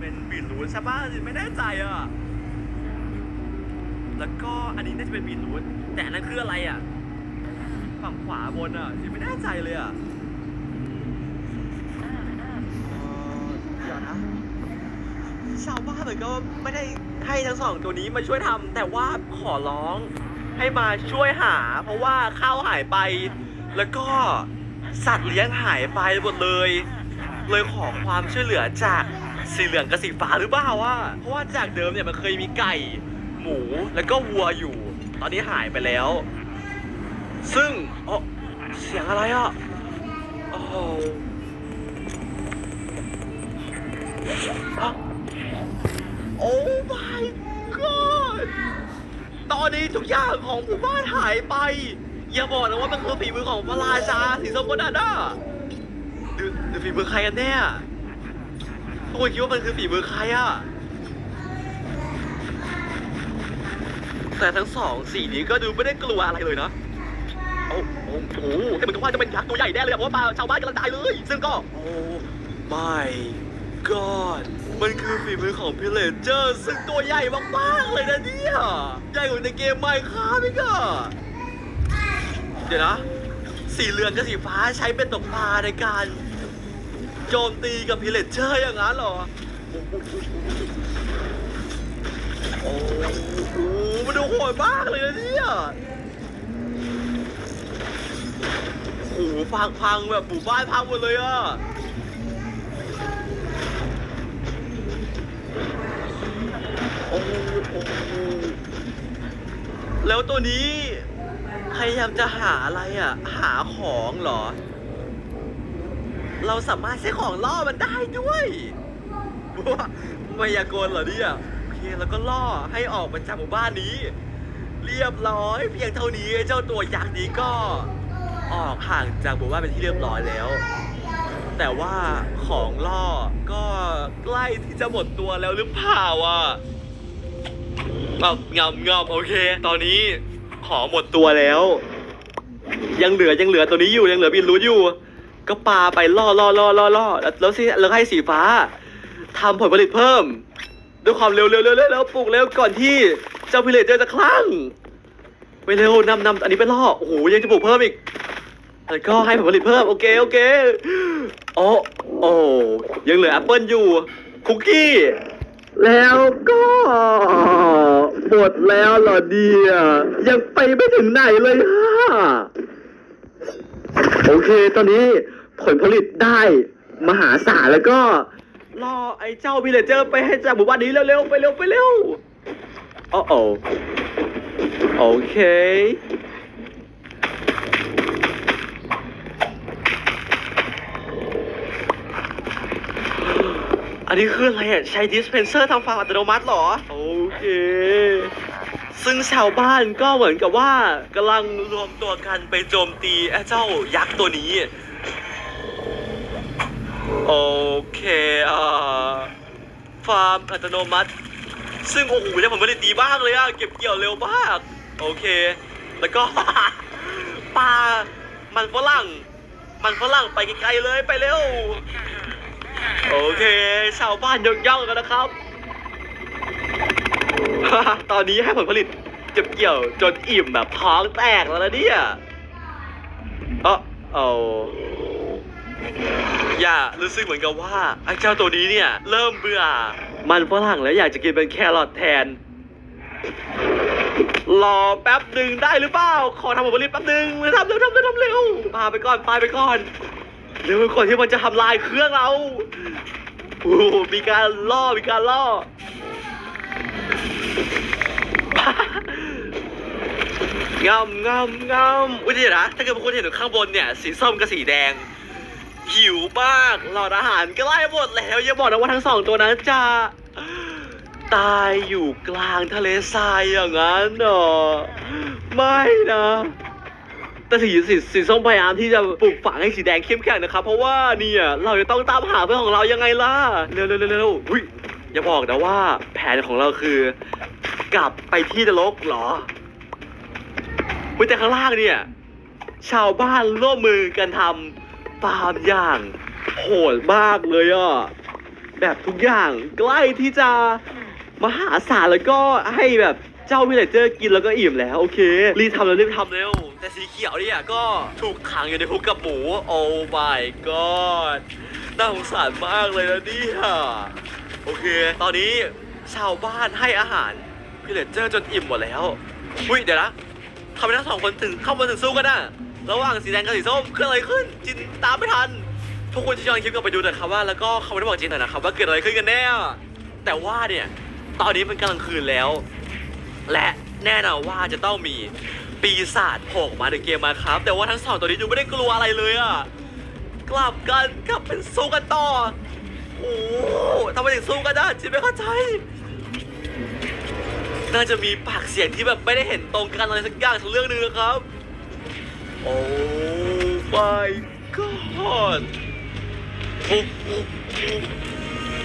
เป็นบีทรูทใช่ป่ะไม่แน่ใจอะ แล้วก็อันนี้น่าจะเป็นบีทรูทแต่อันนั้นคืออะไรอะ ฝั่งขวาบนอะยังไม่แน่ใจเลยอะเอ่อเดี๋ยวนะชาวบ้านมันก็ไม่ได้ให้ทั้งสองตัวนี้มาช่วยทำแต่ว่าขอร้องให้มาช่วยหา เพราะว่าข้าวหายไป แล้วก็สัตว์เลี้ยงหายไปหมดเลย เลยขอความช่วยเหลือจาก สีเหลืองกับสีฟ้าหรือเปล่าวะเพราะว่าจากเดิมเนี่ยมันเคยมีไก่ หมูแล้วก็วัวอยู่ ตอนนี้หายไปแล้ว ซึ่งเอ๋อเสียงอะไรอะโอ้โหอะโอ้ my god ตอนนี้ทุกอย่างของหมู่บ้านหายไป อย่าบอกนะว่ามันคือฝีมือของพระราชาสีส้มคนนั้นอะหรือหรือฝีมือใครกันแน่ ทุกคนคิดว่ามันคือฝีมือใครอะ แต่ทั้งสองสีนี้ก็ดูไม่ได้กลัวอะไรเลยนะโอ้โหโอ้โหแต่เหมือนกับว่าจะเป็นยักษ์ตัวใหญ่แน่เลยอะเพราะว่าปลาชาวบ้านกำลังตายเลย ซึ่งก็ โอ้ my god มันคือฝีมือของพิเลเจอร์ซึ่งตัวใหญ่มากๆเลยนะเนี่ยใหญ่กว่าในเกมไมค์ค้าพี่ก็เดี๋ยวนะ สีเหลืองกับสีฟ้าใช้เป็นตกปลาในการ โจมตีกับพิเลเจอร์อย่างนั้นเหรอ โอ้โหมันดูโหดมากเลยนะเนี่ยโอ้โหพังพังแบบหมู่บ้านพังหมดเลยอะโอ้โหโอ้โหแล้วตัวนี้พยายามจะหาอะไรอะ หาของเหรอ เราสามารถใช้ของล่อมันได้ด้วยว้ามายากลเหรอเนี่ยโอเคแล้วก็ล่อให้ออกมาจากหมู่บ้านนี้ เรียบร้อย เพียงเท่านี้เจ้าตัวยักษ์นี้ก็ออกห่างจากหมู่บ้านเป็นที่เรียบร้อยแล้ว แต่ว่าของล่อก็ใกล้ที่จะหมดตัวแล้วหรือเปล่าอะเอางำงำโอเค ตอนนี้ขอหมดตัวแล้ว ยังเหลือยังเหลือตัวนี้อยู่ยังเหลือบินรู้อยู่ ก็ปาไปล่อล่อล่อล่อล่อแล้วแล้วสิแล้วให้สีฟ้าทำผลผลิตเพิ่ม ด้วยความเร็วเร็วเร็วเร็วเร็วปลุกเร็วก่อนที่เจ้าพิเลเจอร์จะคลั่งไปเร็วนำนำอันนี้ไปล่อโอ้โหยังจะปลูกเพิ่มอีกแล้วก็ให้ผลผลิตเพิ่มโอเคโอเคโอ้โอ้ยังเหลือแอปเปิลอยู่คุกกี้แล้วก็หมดแล้วเหรอเดียยังไปไม่ถึงไหนเลยฮะโอเค ตอนนี้ ผลผลิตได้มหาศาลแล้วก็รอไอ้เจ้าวิลเลเจอร์ไปให้จากหมู่บ้านนี้เร็วๆไปเร็วไปเร็วโอ้โอโอเค อันนี้คืออะไรอะ ใช้ดิสเพนเซอร์ทำฟาร์มอัตโนมัติเหรอ โอเค ซึ่งชาวบ้านก็เหมือนกับว่ากำลังรวมตัวกันไปโจมตีไอ้เจ้ายักษ์ตัวนี้ โอเคอ่าฟาร์มอัตโนมัติ ซึ่งโอ้โหได้ผลผลิตดีมากเลยอะเก็บเกี่ยวเร็วมาก โอเค แล้วก็ปลามันฝรั่ง มันฝรั่งไปไกลๆเลยไปเร็ว โอเค ชาวบ้านยกย่องกันนะครับ ตอนนี้ให้ผลผลิตเก็บเกี่ยวจนอิ่มแบบท้องแตกแล้วนะเนี่ยเออเอา ย่ารู้สึกเหมือนกับว่าไอ้เจ้าตัวนี้เนี่ย เริ่มเบื่อ มันฝรั่งแล้วอยากจะกินเป็นแครอทแทน รอแป๊บหนึ่งได้หรือเปล่า ขอทำผลผลิตแป๊บหนึ่งทำเร็วทำเร็วทำเร็วปาไปก่อนปาไปก่อนเร็วก่อนที่มันจะทำลายเครื่องเราโอ้มีการล่อมีการล่องำงำงำอุ้ยเดี๋ยวนะถ้าเกิดพวกคุณเห็นอยู่ข้างบนเนี่ย สีส้มกับสีแดง หิวมากหลอดอาหารใกล้หมดแล้วอย่าบอกนะว่าทั้งสองตัวนั้นจะตายอยู่กลางทะเลทรายอย่างนั้นเหรอไม่นะ แต่สีสีสีส้มพยายามที่จะปลูกฝังให้สีแดงเข้มแข็งนะครับ เพราะว่าเนี่ยเราจะต้องตามหาเพื่อนของเรายังไงล่ะเร็วเร็วเร็วเร็วอุ้ยอย่าบอกนะว่าแผนของเราคือ กลับไปที่นรกเหรออุ้ยแต่ข้างล่างเนี่ย ชาวบ้านร่วมมือกันทำ ฟาร์มอย่างโหดมากเลยอะ แบบทุกอย่างใกล้ที่จะมหาศาลแล้วก็ให้แบบเจ้าวิลเลเจอร์กินแล้วก็อิ่มแล้ว โอเค รีบทำแล้วรีบทำเร็ว แต่สีเขียวเนี่ยก็ถูกขังอยู่ในคุกกับหมู โอ้ my god น่าสงสารมากเลยนะเนี่ยโอเค ตอนนี้ชาวบ้านให้อาหารวิลเลเจอร์จนอิ่มหมดแล้ว อุ้ยเดี๋ยวนะทำไมทั้งสองคนถึงเข้ามาถึงสู้กันน่ะ ระหว่างสีแดงกับสีส้มเกิดอะไรขึ้น จินตามไม่ทัน ทุกคนที่ย้อนคลิปกลับไปดูหนะครับว่าแล้วก็คอมเมนต์บอกจินหน่อยนะครับว่าเกิดอะไรขึ้นกันแน่ แต่ว่าเนี่ยตอนนี้มันกลางคืนแล้ว และแน่นอนว่าจะต้องมีปีศาจโผล่ออกมาในเกมมาครับ แต่ว่าทั้งสองตัวนี้ดูไม่ได้กลัวอะไรเลยอะกลับกันกลับเป็นสู้กันต่อโอ้โหทำไมถึงสู้กันได้จินไม่เข้าใจน่าจะมีปากเสียงที่แบบไม่ได้เห็นตรงกันอะไรสักอย่างสักเรื่องนึงนะครับ โอ้ my god โอ้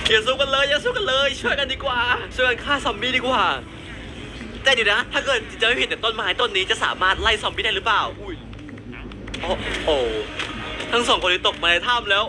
อย่าสู้กันเลยอย่าสู้กันเลย ช่วยกันดีกว่า ช่วยกันฆ่าซอมบี้ดีกว่า แต่เดี๋ยวนะ ถ้าเกิดจะไม่ผิดแต่ต้นไม้ต้นนี้จะสามารถไล่ซอมบี้ได้หรือเปล่า อุ้ย โอ้โอ้ทั้งสองคนนี้ตกมาในถ้ำแล้ว